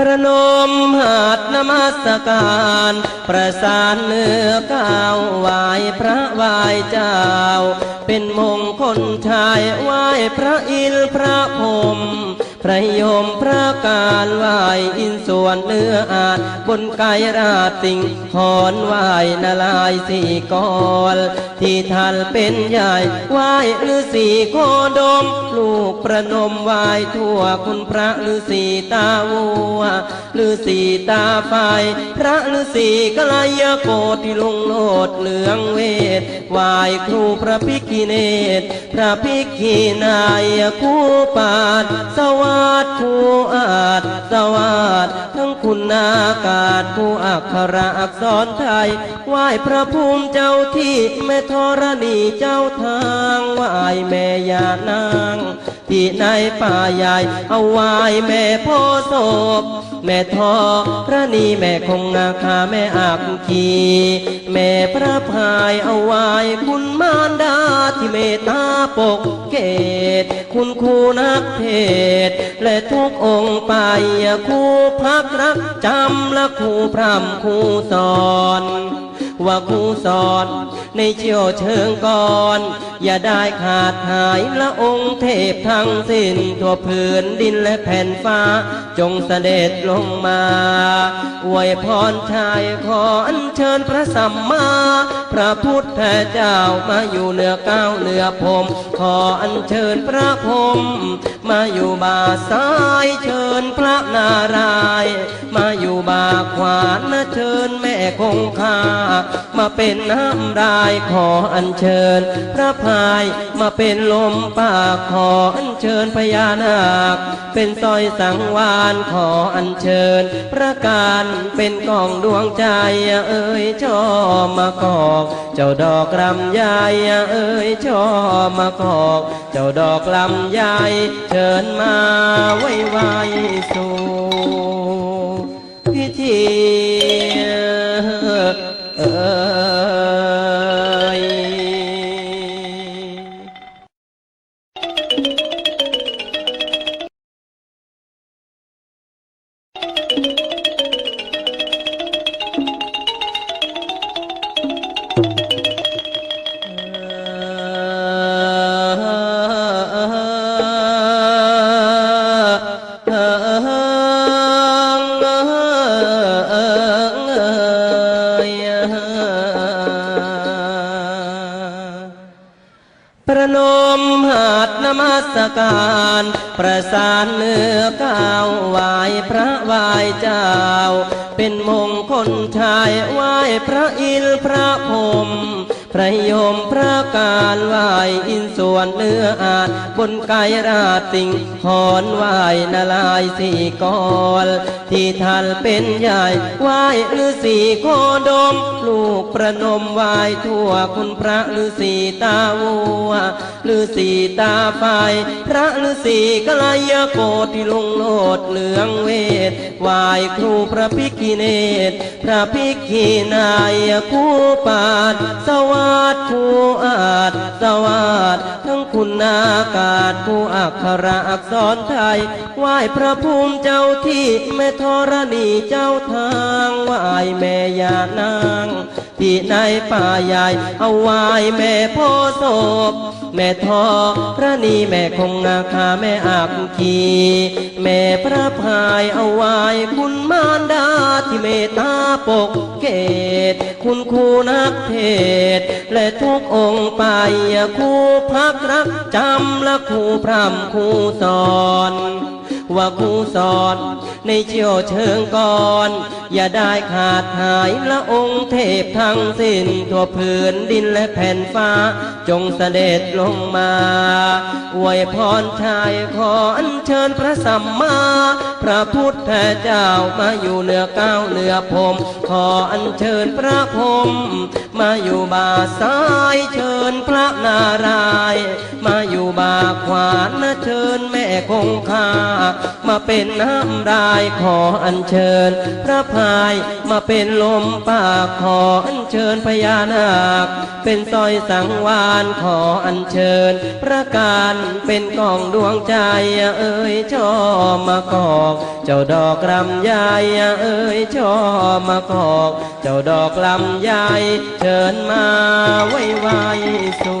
ประนมหาดนมัสการ ประสานเนื้อก้าวไหวพระไหวเจ้า เป็นมงคลชายไหวพระอินทร์พระพรหม พระยมพระการไหวอินส่วนเนื้ออาจบนไกายราสิงหอนไหวนาลายสี่กรที่ท่านเป็นใหญ่ไหวฤาษีโคดม ลูกประนมไหวทั่วคุณพระฤาษีตาวัวฤาษีตาไฟพระฤาษีกลายโกที่ลุงโลดเหลืองเวทไหวายครูพระพิกเนตพระพิกินายคู่ปาดสวัสดผู้อาจสวัสดทั้งคุณนากาศผู้อักขระอักษรไทยไหว้พระภูมิเจ้าที่แม่ธรณีเจ้าทางไหว้แม่ยานางที่ในป่าใหญ่เอาไหว้แม่พ่อศพแม่ทอพระนีแม่คงนาคาแม่อักขีแม่พระพายเอาไหว้คุณมารดา ที่เมตตาปกเกต คุณครูนักเทศ และทุกองค์ไปครูพักรักจำและครูพรำครูสอน ว่าครูสอนในเชี่ยวเชิงก่อน อย่าได้ขาดหายละองค์เทพทั้งสิ้นทั่วพื้นดินและแผ่นฟ้า จงเสด็จลงมาอวยพรชายขออัญเชิญพระสัมมา พระพุทธเจ้ามาอยู่เหนือก้าวเหนือพรหมขออัญเชิญพระพรมมาอยู่บาซ้ายเชิญพระนารายมาอยู่บาขวานะเชิญ คงคามาเป็นน้ำรายขออัญเชิญ พระพายมาเป็นลมปากขออัญเชิญพญานาค เป็นสร้อยสังวานขออัญเชิญ พระการเป็นกองดวงใจเอ่ยชอมากอก เจ้าดอกลำไยเอ่ยชอมากอก เจ้าดอกลำไยเชิญมาไว้ไว้สู่ นมหัดนมัสการ ประสานเนื้อก้าวไหวพระไหวเจ้า เป็นมงคลชายไหวพระอินทร์พระพรหม พระยมพระการไหวอินส่วนเนื้ออาจบนไกายราสิงหอนไหวนาลายสี่กรที่ท่านเป็นใหญ่ไหวฤาษีโคดม ลูกประนมไหวทั่วคุณพระฤาษีตาวัวฤาษีตาไฟพระฤาษีกลายโกฏที่ลุงโลดเหลืองเวทไหวายครูพระพิกิเนตพระพิกินายคู่ปาดสวัสดผู้อาจสวัสดทั้งคุณนากาศผู้อักขระอักษรไทยไหว้พระภูมิเจ้าที่แม่ธรณีเจ้าทางไหว้แม่ยานาง ที่ในป่าใหญ่เอาไหว้แม่พ่อศพแม่ทอพระนีแม่คงนาคาแม่อักขีแม่พระพายเอาไหว้คุณมารดา ที่เมตตาปกเกต คุณครูนักเทศ และทุกองค์ไปครูพักรักจำและครูพร่ำครูสอนว่าครูสอนในเชี่ยวเชิงก่อน อย่าได้ขาดหายละองค์เทพทั้งสิ้นทั่วพื้นดินและแผ่นฟ้า จงเสด็จลงมาอวยพรชายขออัญเชิญพระสัมมา พระพุทธเจ้ามาอยู่เหนือก้าวเหลือผม ขออัญเชิญพระพรมมาอยู่บ่าซ้ายเชิญพระนารายมาอยู่บ่าขวานะ เชิญแม่คงคา มาเป็นน้ำรายขออัญเชิญ พระพายมาเป็นลมปากขออัญเชิญพญานาค เป็นสร้อยสังวานขออัญเชิญพระการเป็นกองดวงใจเอ่ยชอมากอก เจ้าดอกลำไยเอ่ยชอมากอก เจ้าดอกลำไยเชิญมาไว้ไว้สุ